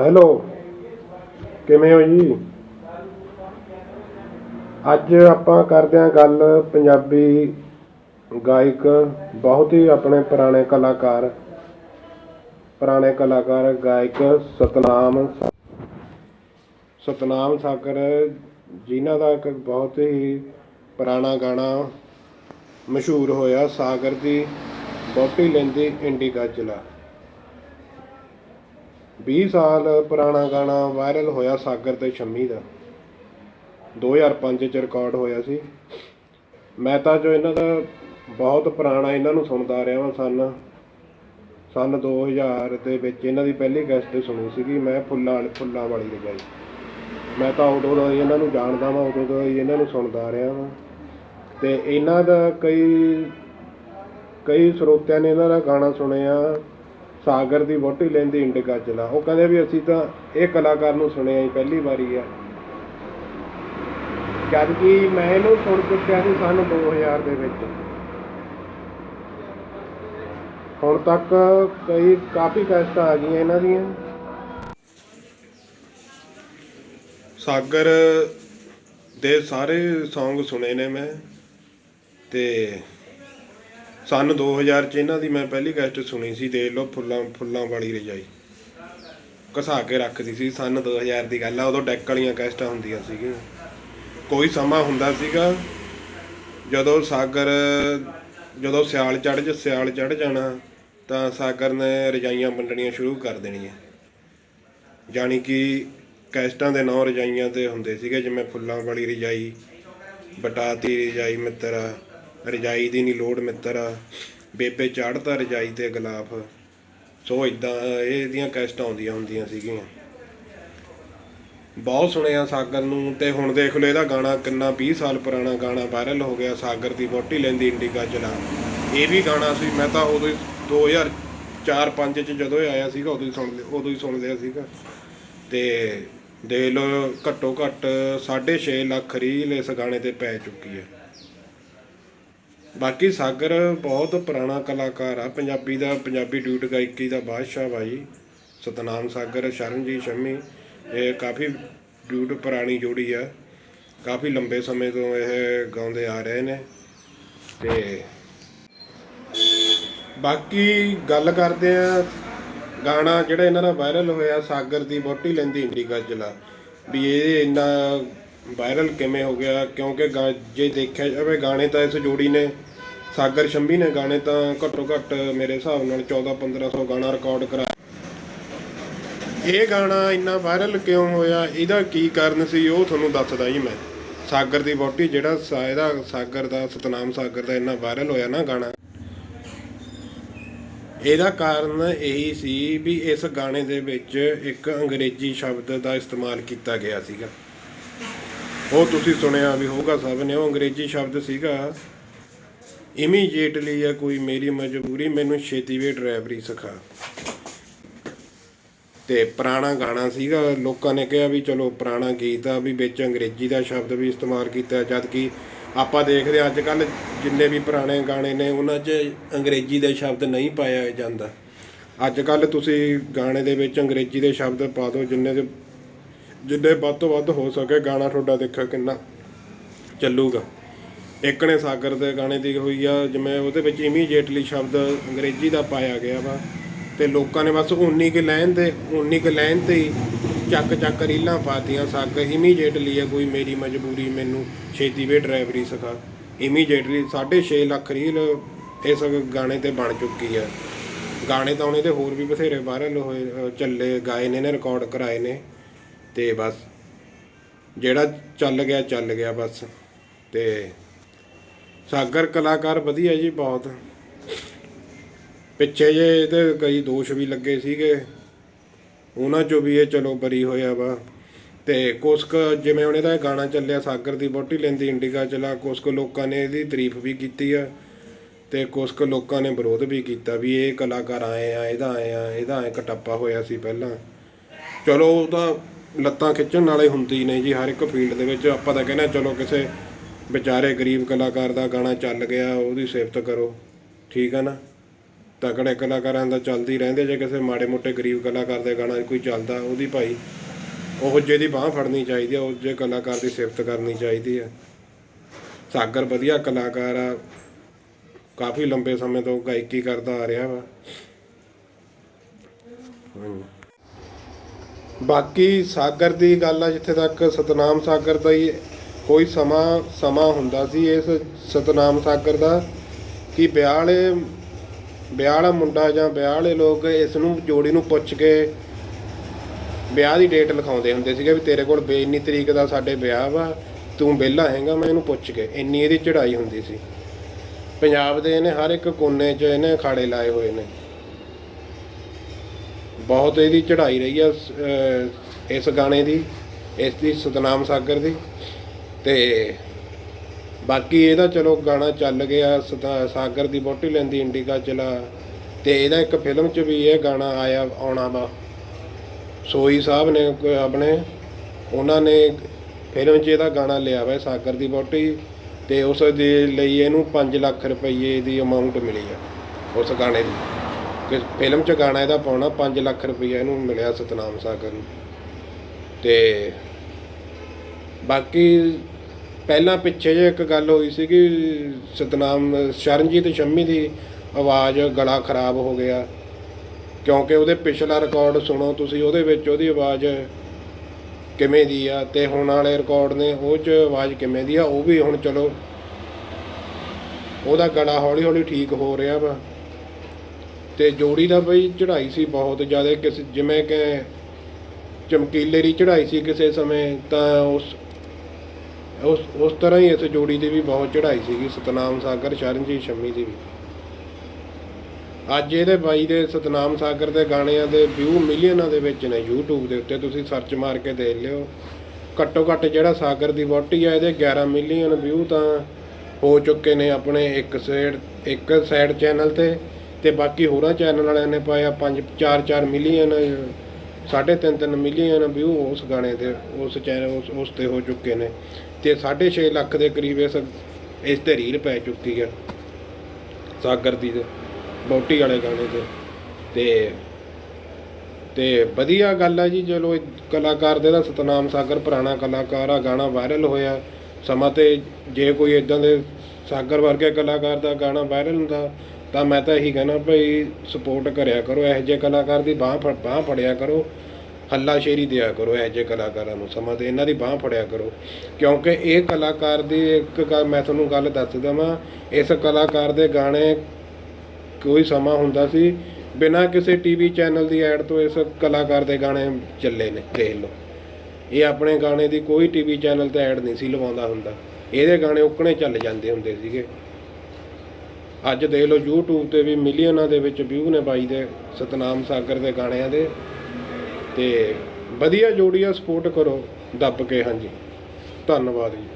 Hello ਕਿਵੇਂ ਹੋ ਜੀ? ਅੱਜ ਆਪਾਂ ਕਰਦੇ ਹਾਂ ਗੱਲ ਪੰਜਾਬੀ ਗਾਇਕ, ਬਹੁਤ ਹੀ ਆਪਣੇ ਪੁਰਾਣੇ ਕਲਾਕਾਰ ਪੁਰਾਣੇ ਕਲਾਕਾਰ ਗਾਇਕ ਸਤਨਾਮ ਸਤਨਾਮ ਸਾਗਰ ਜਿਨ੍ਹਾਂ ਦਾ ਇੱਕ ਬਹੁਤ ਹੀ ਪੁਰਾਣਾ ਗਾਣਾ ਮਸ਼ਹੂਰ ਹੋਇਆ, ਸਾਗਰ ਦੀ ਬੋਟੀ ਲੈਂਦੀ ਇੰਡੀਗਾ ਚਲਾ 20 ਸਾਲ ਪੁਰਾਣਾ ਗਾਣਾ ਵਾਇਰਲ ਹੋਇਆ ਸਾਗਰ ਤੇ ਸ਼ੰਮੀ ਦਾ। 2005 ਚ ਰਿਕਾਰਡ ਹੋਇਆ ਸੀ। ਮੈਂ ਤਾਂ ਜੋ ਇਹਨਾਂ ਦਾ ਬਹੁਤ ਪੁਰਾਣਾ ਇਹਨਾਂ ਨੂੰ ਸੁਣਦਾ ਰਿਹਾ ਹਾਂ ਸਨ। ਸਨ 2000 ਦੇ ਵਿੱਚ ਇਹਨਾਂ ਦੀ ਪਹਿਲੀ ਗੈਸਟ ਸੁਣੀ ਸੀਗੀ ਮੈਂ ਫੁੱਲਾਂ ਵਾਲੀ ਫੁੱਲਾਂ ਵਾਲੀ ਰਜਾਈ। ਮੈਂ ਤਾਂ ਉਦੋਂ ਦਾ ਹੀ ਇਹਨਾਂ ਨੂੰ ਜਾਣਦਾ ਵਾਂ, ਉਦੋਂ ਦਾ ਇਹਨਾਂ ਨੂੰ ਸੁਣਦਾ ਰਿਹਾ ਵਾਂ। ਤੇ ਇਹਨਾਂ ਦਾ ਕਈ ਕਈ ਸਰੋਤਿਆਂ ਨੇ ਇਹਨਾਂ ਦਾ ਗਾਣਾ ਸੁਣਿਆ। ਸਾਗਰ ਦੀ ਵੋਟੀ ਲੈਂਦੀ ਇੰਡਿਕਾ ਚਲਾ। ਉਹ ਕਹਿੰਦੇ ਵੀ ਅਸੀਂ ਤਾਂ ਇਹ ਕਲਾਕਾਰ ਨੂੰ ਸੁਣਿਆ ਹੀ ਪਹਿਲੀ ਵਾਰੀ ਆ। ਜਦ ਕਿ ਮੈਂ ਇਹਨੂੰ ਸੁਣ ਚੁੱਕਿਆ ਸੀ ਸਨ 2000 ਦੇ ਵਿੱਚ। ਹੁਣ ਤੱਕ ਕਈ ਕਾਫੀ ਕੈਸਟਾਂ ਆ ਗਈਆਂ ਇਹਨਾਂ ਦੀਆਂ। ਸਾਗਰ ਦੇ ਸਾਰੇ Song ਸੁਣੇ ਨੇ ਮੈਂ ਤੇ ਸਨ 2000 ਚ ਇਹਨਾਂ ਦੀ ਮੈਂ ਪਹਿਲੀ ਕੈਸਟ ਸੁਣੀ ਸੀ, ਦੇਖ ਲਓ ਫੁੱਲਾਂ ਫੁੱਲਾਂ ਵਾਲੀ ਰਜਾਈ। ਘਸਾ ਕੇ ਰੱਖਦੀ ਸੀ, ਸਨ 2000 ਦੀ ਗੱਲ ਆ, ਉਦੋਂ ਡੈਕ ਵਾਲੀਆਂ ਕੈਸਟਾਂ ਹੁੰਦੀਆਂ ਸੀਗੀਆਂ। ਕੋਈ ਸਮਾਂ ਹੁੰਦਾ ਸੀਗਾ ਜਦੋਂ ਸਾਗਰ, ਜਦੋਂ ਸਿਆਲ ਚੜ ਜ ਸਿਆਲ ਚੜ ਜਾਣਾ, ਤਾਂ ਸਾਗਰ ਨੇ ਰਜਾਈਆਂ ਵੰਡਣੀਆਂ ਸ਼ੁਰੂ ਕਰ ਦੇਣੀਆਂ। ਜਾਣੀ ਕਿ ਕੈਸਟਾਂ ਦੇ ਨਾਂ ਰਜਾਈਆਂ ਤੇ ਹੁੰਦੇ ਸੀਗੇ, ਜਿਵੇਂ ਫੁੱਲਾਂ ਵਾਲੀ ਰਜਾਈ, ਬਟਾਤੀ ਰਜਾਈ ਮਿੱਤਰਾ ਰਜਾਈ ਦੀ ਨਹੀਂ ਲੋੜ ਮਿੱਤਰਾ। ਬੇਬੇ ਚੜ੍ਹਦਾ ਰਜਾਈ ਤੇ ਗਲਾਫ ਸੋ ਇਦਾਂ ਇਹਦੀਆਂ ਕੈਸਟਾਂ ਆਉਂਦੀਆਂ ਹੁੰਦੀਆਂ ਸੀਗੀਆਂ। ਬਹੁਤ ਸੁਣਿਆ ਸਾਗਰ ਨੂੰ ਤੇ ਹੁਣ ਦੇਖ ਲਓ ਇਹਦਾ ਗਾਣਾ ਕਿੰਨਾ 20 ਸਾਲ ਪੁਰਾਣਾ ਗਾਣਾ ਵਾਇਰਲ ਹੋ ਗਿਆ ਸਾਗਰ ਦੀ ਬੋਟੀ ਲੈਂਦੀ ਇੰਡੀਕਾ ਚਲਾ। ਇਹ ਵੀ ਗਾਣਾ ਸੀ, ਮੈਂ ਤਾਂ ਉਦੋਂ ਹੀ 2004-5 ਚ ਜਦੋਂ ਇਹ ਆਇਆ ਸੀਗਾ, ਉਦੋਂ ਹੀ ਸੁਣ ਲਿਆ, ਉਦੋਂ ਹੀ ਸੁਣ ਲਿਆ ਸੀਗਾ। ਤੇ ਦੇਖ ਲਓ ਘੱਟੋ ਘੱਟ 6.5 ਲੱਖ ਰੀਲ ਇਸ ਗਾਣੇ ਤੇ ਪੈ ਚੁੱਕੀ ਹੈ। ਬਾਕੀ ਸਾਗਰ ਬਹੁਤ ਪੁਰਾਣਾ ਕਲਾਕਾਰ ਆ। ਪੰਜਾਬੀ ਦਾ, ਪੰਜਾਬੀ ਡਿਊਟ ਗਾਇਕੀ ਦਾ ਬਾਦਸ਼ਾਹ ਭਾਈ ਸਤਨਾਮ ਸਾਗਰ, ਸ਼ਰਨਜੀਤ ਸ਼ਮੀ, ਇਹ ਕਾਫੀ ਡਿਊਟ ਪੁਰਾਣੀ ਜੋੜੀ ਆ। ਕਾਫੀ ਲੰਬੇ ਸਮੇਂ ਤੋਂ ਇਹ ਗਾਉਂਦੇ ਆ ਰਹੇ ਨੇ ਤੇ ਬਾਕੀ ਗੱਲ ਕਰਦੇ ਆ, ਗਾਣਾ ਜਿਹੜਾ ਇਹਨਾਂ ਦਾ ਵਾਇਰਲ ਹੋਇਆ, ਸਾਗਰ ਦੀ ਬੋਟੀ ਲੈਂਦੀ ਇੰਡੀ ਚਲਾ ਵੀ ਇਹ ਇੰਨਾ ਵਾਇਰਲ ਕਿਵੇਂ ਹੋ ਗਿਆ? ਕਿਉਂਕਿ ਗਾ- ਜੇ ਦੇਖਿਆ ਜਾਵੇ, ਗਾਣੇ ਤਾਂ ਇਸ ਜੋੜੀ ਨੇ, ਸਾਗਰ ਸ਼ੰਭੀ ਨੇ ਗਾਣੇ ਤਾਂ ਘੱਟੋ ਘੱਟ ਮੇਰੇ ਹਿਸਾਬ ਨਾਲ 14 1500 ਗਾਣਾ ਰਿਕਾਰਡ ਕਰਾ ਇਹ ਗਾਣਾ ਇੰਨਾ ਵਾਇਰਲ ਕਿਉਂ ਹੋਇਆ? ਇਹਦਾ ਕੀ ਕਾਰਨ ਸੀ? ਉਹ ਤੁਹਾਨੂੰ ਦੱਸਦਾ ਜੀ ਮੈਂ। ਸਾਗਰ ਦੀ ਬੋਟੀ ਜਿਹੜਾ ਸਾਇਦਾ ਸਾਗਰ ਦਾ, ਸਤਨਾਮ ਸਾਗਰ ਦਾ ਇੰਨਾ ਵਾਇਰਲ ਹੋਇਆ ਨਾ ਗਾਣਾ। ਇਹਦਾ ਕਾਰਨ ਇਹੀ ਸੀ ਵੀ ਇਸ ਗਾਣੇ ਦੇ ਵਿੱਚ ਇੱਕ ਅੰਗਰੇਜ਼ੀ ਸ਼ਬਦ ਦਾ ਇਸਤੇਮਾਲ ਕੀਤਾ ਗਿਆ ਸੀਗਾ। ਉਹ ਤੁਸੀਂ ਸੁਣਿਆ ਵੀ ਹੋਊਗਾ ਸਭ ਨੇ, ਉਹ ਅੰਗਰੇਜ਼ੀ ਸ਼ਬਦ ਸੀਗਾ। ਇਮੀਡੀਏਟਲੀ ਆ ਕੋਈ ਮੇਰੀ ਮਜਬੂਰੀ, ਮੈਨੂੰ ਛੇਤੀ ਵੇ ਡਰਾਈਵਰੀ ਸਿਖਾ। ਤੇ ਪੁਰਾਣਾ ਗਾਣਾ ਸੀਗਾ, ਲੋਕਾਂ ਨੇ ਕਿਹਾ ਵੀ ਚਲੋ ਪੁਰਾਣਾ ਗੀਤ ਆ, ਵੀ ਵਿੱਚ ਅੰਗਰੇਜ਼ੀ ਦਾ ਸ਼ਬਦ ਵੀ ਇਸਤੇਮਾਲ ਕੀਤਾ, ਜਦ ਕਿ ਆਪਾਂ ਦੇਖਦੇ ਹਾਂ ਅੱਜ ਕੱਲ ਜਿੰਨੇ ਵੀ ਪੁਰਾਣੇ ਗਾਣੇ ਨੇ, ਉਹਨਾਂ 'ਚ ਅੰਗਰੇਜ਼ੀ ਦੇ ਸ਼ਬਦ ਨਹੀਂ ਪਾਇਆ ਜਾਂਦਾ। ਅੱਜ ਕੱਲ ਤੁਸੀਂ ਗਾਣੇ ਦੇ ਵਿੱਚ ਅੰਗਰੇਜ਼ੀ ਦੇ ਸ਼ਬਦ ਪਾ ਦਿਓ, ਜਿੰਨੇ ਦੇ ਜਿੰਨੇ ਵੱਧ ਤੋਂ ਵੱਧ ਹੋ ਸਕੇ ਗਾਣਾ ਤੁਹਾਡਾ ਦੇਖੋ ਕਿੰਨਾ ਚੱਲੂਗਾ। ਇੱਕ ਨੇ ਸਾਗਰ ਦੇ ਗਾਣੇ ਦੀ ਹੋਈ ਆ, ਜਿਵੇਂ ਉਹਦੇ ਵਿੱਚ ਇਮੀਡੀਏਟਲੀ ਸ਼ਬਦ ਅੰਗਰੇਜ਼ੀ ਦਾ ਪਾਇਆ ਗਿਆ ਵਾ, ਤੇ ਲੋਕਾਂ ਨੇ ਬਸ ਉਨੀ ਕੁ ਲਾਈਨ ਤੇ ਉਨੀ ਕੁ ਲਾਈਨ ਤੇ ਹੀ ਚੱਕ ਚੱਕ ਰੀਲਾਂ ਪਾਤੀਆਂ ਸਾਗਰ ਇਮੀਡੀਏਟਲੀ ਆ, ਕੋਈ ਮੇਰੀ ਮਜਬੂਰੀ ਮੈਨੂੰ ਛੇਤੀ ਵੇ ਡਰਾਈਵਰੀ ਸਿਖਾ। ਇਮੀਡੀਏਟਲੀ 6.5 ਲੱਖ ਰੀਲ ਇਸ ਗਾਣੇ ਤੇ ਬਣ ਚੁੱਕੀ ਆ। ਗਾਣੇ ਤਾਂ ਉਹਨੇ ਤੇ ਹੋਰ ਵੀ ਬਥੇਰੇ ਵਾਇਰਲ ਹੋਏ, ਚੱਲੇ, ਗਾਏ ਨੇ ਨੇ ਰਿਕਾਰਡ ਕਰਾਏ ਨੇ। ਤੇ ਬਸ ਜਿਹੜਾ ਚੱਲ ਗਿਆ ਚੱਲ ਗਿਆ ਬਸ। ਤੇ ਸਾਗਰ ਕਲਾਕਾਰ ਵਧੀਆ ਜੀ ਬਹੁਤ। ਪਿੱਛੇ ਜੇ ਇਹਦੇ ਕਈ ਦੋਸ਼ ਵੀ ਲੱਗੇ ਸੀਗੇ। ਉਹਨਾਂ ਚੋਂ ਵੀ ਇਹ ਚਲੋ ਬਰੀ ਹੋਇਆ ਵਾ। ਤੇ ਕੁਛ ਕੁ ਜਿਵੇਂ ਉਹਨੇ ਦਾ ਗਾਣਾ ਚੱਲਿਆ, ਸਾਗਰ ਦੀ ਬੋਟੀ ਲੈਂਦੀ ਇੰਡੀਗਾ ਚਲਾ ਕੁਛ ਕੁ ਲੋਕਾਂ ਨੇ ਇਹਦੀ ਤਾਰੀਫ ਵੀ ਕੀਤੀ ਆ। ਤੇ ਕੁਛ ਕੁ ਲੋਕਾਂ ਨੇ ਵਿਰੋਧ ਵੀ ਕੀਤਾ ਵੀ ਇਹ ਕਲਾਕਾਰ ਆਏ ਆ, ਇਹਦਾ ਆਏ ਆ, ਇਹਦਾ ਐ ਕਟੱਪਾ ਹੋਇਆ ਸੀ ਪਹਿਲਾਂ। ਚਲੋ ਉਹ ਤਾਂ ਲੱਤਾਂ ਖਿੱਚਣ ਵਾਲੇ ਹੁੰਦੀ ਨੇ ਜੀ, ਹਰ ਇੱਕ ਫੀਲਡ ਦੇ ਵਿੱਚ ਆਪਾਂ ਤਾਂ ਕਹਿੰਦੇ ਹਾਂ, ਚਲੋ ਕਿਸੇ ਵਿਚਾਰੇ ਗਰੀਬ ਕਲਾਕਾਰ ਦਾ ਗਾਣਾ ਚੱਲ ਗਿਆ, ਉਹਦੀ ਸਿਫਤ ਕਰੋ, ਠੀਕ ਆ ਨਾ? ਤਕੜੇ ਕਲਾਕਾਰਾਂ ਦਾ ਚੱਲਦੀ ਰਹਿੰਦੇ ਜੇ ਕਿਸੇ ਮਾੜੇ ਮੋਟੇ ਗਰੀਬ ਕਲਾਕਾਰ ਦੇ ਗਾਣਾ ਕੋਈ ਚੱਲਦਾ, ਉਹਦੀ ਭਾਈ ਉਹ ਜਿਹੀ ਦੀ ਬਾਹ ਫੜਨੀ ਚਾਹੀਦੀ ਆ, ਉਹ ਜੇ ਕਲਾਕਾਰ ਦੀ ਸਿਫਤ ਕਰਨੀ ਚਾਹੀਦੀ ਆ। ਸਾਗਰ ਵਧੀਆ ਕਲਾਕਾਰ ਆ, ਕਾਫੀ ਲੰਬੇ ਸਮੇਂ ਤੋਂ ਗਾਇਕੀ ਕਰਦਾ ਆ ਰਿਹਾ ਵਾ। ਹਾਂਜੀ। ਬਾਕੀ ਸਾਗਰ ਦੀ ਗੱਲ ਆ, ਜਿੱਥੇ ਤੱਕ ਸਤਨਾਮ ਸਾਗਰ ਦਾ ਹੀ ਕੋਈ ਸਮਾਂ ਸਮਾਂ ਹੁੰਦਾ ਸੀ, ਇਸ ਸਤਨਾਮ ਸਾਗਰ ਦਾ, ਕਿ ਵਿਆਹ ਵਾਲੇ ਵਿਆਹ ਵਾਲਾ ਮੁੰਡਾ ਜਾਂ ਵਿਆਹ ਵਾਲੇ ਲੋਕ ਇਸ ਨੂੰ, ਜੋੜੀ ਨੂੰ ਪੁੱਛ ਕੇ ਵਿਆਹ ਦੀ ਡੇਟ ਲਿਖਾਉਂਦੇ ਹੁੰਦੇ ਸੀਗੇ ਵੀ ਤੇਰੇ ਕੋਲ ਬੇ ਇੰਨੀ ਤਰੀਕ ਦਾ ਸਾਡੇ ਵਿਆਹ ਵਾ, ਤੂੰ ਵਿਹਲਾ ਹੈਗਾ, ਮੈਂ ਇਹਨੂੰ ਪੁੱਛ ਕੇ, ਇੰਨੀ ਇਹਦੀ ਚੜ੍ਹਾਈ ਹੁੰਦੀ ਸੀ। ਪੰਜਾਬ ਦੇ ਇਹਨੇ ਹਰ ਇੱਕ ਕੋਨੇ 'ਚ ਇਹਨੇ ਅਖਾੜੇ ਲਾਏ ਹੋਏ ਨੇ। ਬਹੁਤ ਇਹਦੀ ਚੜ੍ਹਾਈ ਰਹੀ ਆ ਅਹ, ਇਸ ਗਾਣੇ ਦੀ, ਇਸ ਦੀ ਸਤਨਾਮ ਸਾਗਰ ਦੀ। ਤੇ ਬਾਕੀ ਇਹਦਾ ਚਲੋ ਗਾਣਾ ਚੱਲ ਗਿਆ, ਸਤਾ- ਸਾਗਰ ਦੀ ਬੋਟੀ ਲੈਂਦੀ, ਇੰਡੀਕਾ ਚਲਾ। ਤੇ ਇਹਦਾ ਇੱਕ ਫਿਲਮ 'ਚ ਵੀ ਇਹ ਗਾਣਾ ਆਇਆ, ਆਉਣਾ ਵਾ। ਸੋਈ ਸਾਹਿਬ ਨੇ ਕੋਈ ਆਪਣੇ, ਉਹਨਾਂ ਨੇ ਫਿਲਮ 'ਚ ਇਹਦਾ ਗਾਣਾ ਲਿਆ ਵਾ, ਸਾਗਰ ਦੀ ਬੋਟੀ ਤੇ ਉਸ ਦੇ ਲਈ ਇਹਨੂੰ 5 ਲੱਖ ਰੁਪਏ ਦੀ ਅਮਾਉਂਟ ਮਿਲੀ ਆ, ਉਸ ਗਾਣੇ ਦੀ। ਕਿ ਫਿਲਮ 'ਚ ਗਾਣਾ ਇਹਦਾ ਪਾਉਣਾ 5 ਲੱਖ ਰੁਪਈਆ ਇਹਨੂੰ ਮਿਲਿਆ ਸਤਨਾਮ ਸਾਗਰ ਨੂੰ। ਤੇ ਬਾਕੀ ਪਹਿਲਾਂ ਪਿੱਛੇ ਜੇ ਇੱਕ ਗੱਲ ਹੋਈ ਸੀ ਕਿ ਸਤਨਾਮ, ਸ਼ਰਨਜੀਤ ਸ਼ੰਮੀ ਦੀ ਆਵਾਜ਼ ਗਲਾ ਖਰਾਬ ਹੋ ਗਿਆ। ਕਿਉਂਕਿ ਉਹਦੇ ਪਿਛਲਾ ਰਿਕਾਰਡ ਸੁਣੋ ਤੁਸੀਂ, ਉਹਦੇ ਵਿੱਚ ਉਹਦੀ ਆਵਾਜ਼ ਕਿਵੇਂ ਦੀ ਆ ਤੇ ਹੁਣ ਵਾਲੇ ਰਿਕਾਰਡ ਨੇ, ਉਹ ਚ ਆਵਾਜ਼ ਕਿਵੇਂ ਦੀ ਆ, ਉਹ ਵੀ ਹੁਣ ਚਲੋ ਉਹਦਾ ਗਲਾ ਹੌਲੀ ਹੌਲੀ ਠੀਕ ਹੋ ਰਿਹਾ ਵਾ। ਤੇ ਜੋੜੀ ਦਾ ਬਈ ਚੜ੍ਹਾਈ ਸੀ ਬਹੁਤ ਜ਼ਿਆਦਾ। ਕਿਸ ਜਿਵੇਂ ਕਿ ਚਮਕੀਲੇ ਦੀ ਚੜ੍ਹਾਈ ਸੀ ਕਿਸੇ ਸਮੇਂ, ਤਾਂ ਉਸ ਉਸ ਉਸ ਤਰ੍ਹਾਂ ਹੀ ਇਸ ਜੋੜੀ ਦੀ ਵੀ ਬਹੁਤ ਚੜ੍ਹਾਈ ਸੀਗੀ। ਸਤਨਾਮ ਸਾਗਰ, ਸ਼ਰਨਜੀਤ ਸ਼ੰਮੀ ਦੀ ਵੀ। ਅੱਜ ਇਹਦੇ ਬਾਈ ਦੇ ਸਤਨਾਮ ਸਾਗਰ ਦੇ ਗਾਣਿਆਂ ਦੇ ਵਿਊ ਮਿਲੀਅਨਾਂ ਦੇ ਵਿੱਚ ਨੇ YouTube ਦੇ ਉੱਤੇ। ਤੁਸੀਂ ਸਰਚ ਮਾਰ ਕੇ ਦੇਖ ਲਿਓ। ਘੱਟੋ ਘੱਟ ਜਿਹੜਾ ਸਾਗਰ ਦੀ ਵੋਟੀ ਆ, ਇਹਦੇ 11 ਮਿਲੀਅਨ ਵਿਊ ਤਾਂ ਹੋ ਚੁੱਕੇ ਨੇ ਆਪਣੇ ਇੱਕ ਸਾਈਡ ਇੱਕ ਸਾਈਡ ਚੈਨਲ ਤੇ। ਤੇ ਬਾਕੀ ਹੋਰਾਂ ਚੈਨਲ ਵਾਲਿਆਂ ਨੇ ਪਾਇਆ 5 4 4 ਮਿਲੀਅਨ ਸਾਢੇ ਤਿੰਨ ਤਿੰਨ ਮਿਲੀਅਨ ਵਿਊ ਉਸ ਗਾਣੇ ਦੇ, ਉਸ ਚੈਨਲ ਉਸ ਉਸ ਤੇ ਹੋ ਚੁੱਕੇ ਨੇ। ਤੇ 6.5 ਲੱਖ ਦੇ ਕਰੀਬ ਇਸ ਇਸ ਤੇ ਰੀਲ ਪੈ ਚੁੱਕੀ ਆ, ਸਾਗਰ ਦੀ ਤੇ, ਬੋਟੀ ਵਾਲੇ ਗਾਣੇ ਤੇ। ਤੇ ਤੇ ਵਧੀਆ ਗੱਲ ਆ ਜੀ, ਚਲੋ ਕਲਾਕਾਰ ਦੇ ਦਾ ਸਤਨਾਮ ਸਾਗਰ ਪੁਰਾਣਾ ਕਲਾਕਾਰ ਆ, ਗਾਣਾ ਵਾਇਰਲ ਹੋਇਆ। ਸਮਾਂ ਤੇ ਜੇ ਕੋਈ ਇਦਾਂ ਦੇ ਸਾਗਰ ਵਰਗੇ ਕਲਾਕਾਰ ਦਾ ਗਾਣਾ ਵਾਇਰਲ ਹੁੰਦਾ ਤਾਂ ਮੈਂ ਤਾਂ ਇਹੀ ਕਹਿਣਾ ਭਾਈ ਸਪੋਰਟ ਕਰਿਆ ਕਰੋ, ਇਹੋ ਜਿਹੇ ਕਲਾਕਾਰ ਦੀ ਬਾਹ ਫੜ, ਬਾਹ ਫੜਿਆ ਕਰੋ। ਹੱਲਾ ਸ਼ੇਰੀ ਦਿਆ ਕਰੋ ਇਹੋ ਜਿਹੇ ਕਲਾਕਾਰਾਂ ਨੂੰ, ਸਮਾਂ ਤੇ ਇਹਨਾਂ ਦੀ ਬਾਹ ਫੜਿਆ ਕਰੋ। ਕਿਉਂਕਿ ਇਹ ਕਲਾਕਾਰ ਦੀ ਇੱਕ ਮੈਂ ਤੁਹਾਨੂੰ ਗੱਲ ਦੱਸ ਦਵਾਂ, ਇਸ ਕਲਾਕਾਰ ਦੇ ਗਾਣੇ ਕੋਈ ਸਮਾਂ ਹੁੰਦਾ ਸੀ, ਬਿਨਾਂ ਕਿਸੇ ਟੀਵੀ ਚੈਨਲ ਦੀ ਐਡ ਤੋਂ ਇਸ ਕਲਾਕਾਰ ਦੇ ਗਾਣੇ ਚੱਲੇ ਨੇ, ਦੇਖ ਲਓ। ਇਹ ਆਪਣੇ ਗਾਣੇ ਦੀ ਕੋਈ ਟੀਵੀ ਚੈਨਲ ਤੇ ਐਡ ਨਹੀਂ ਸੀ ਲਵਾਉਂਦਾ ਹੁੰਦਾ। ਇਹਦੇ ਗਾਣੇ ਉੱਕਣੇ ਚੱਲ ਜਾਂਦੇ ਹੁੰਦੇ ਸੀਗੇ। ਅੱਜ ਦੇਖ ਲਓ YouTube ਤੇ ਵੀ ਮਿਲੀਅਨਾਂ ਦੇ ਵਿੱਚ ਵਿਊ ਨੇ ਬਾਈ ਦੇ ਸਤਨਾਮ ਸਾਗਰ ਦੇ ਗਾਣਿਆਂ ਦੇ। ਤੇ ਵਧੀਆ ਜੋੜੀ ਆ ਸਪੋਰਟ ਕਰੋ, ਦੱਬ ਕੇ, ਹਾਂਜੀ। ਧੰਨਵਾਦ ਜੀ।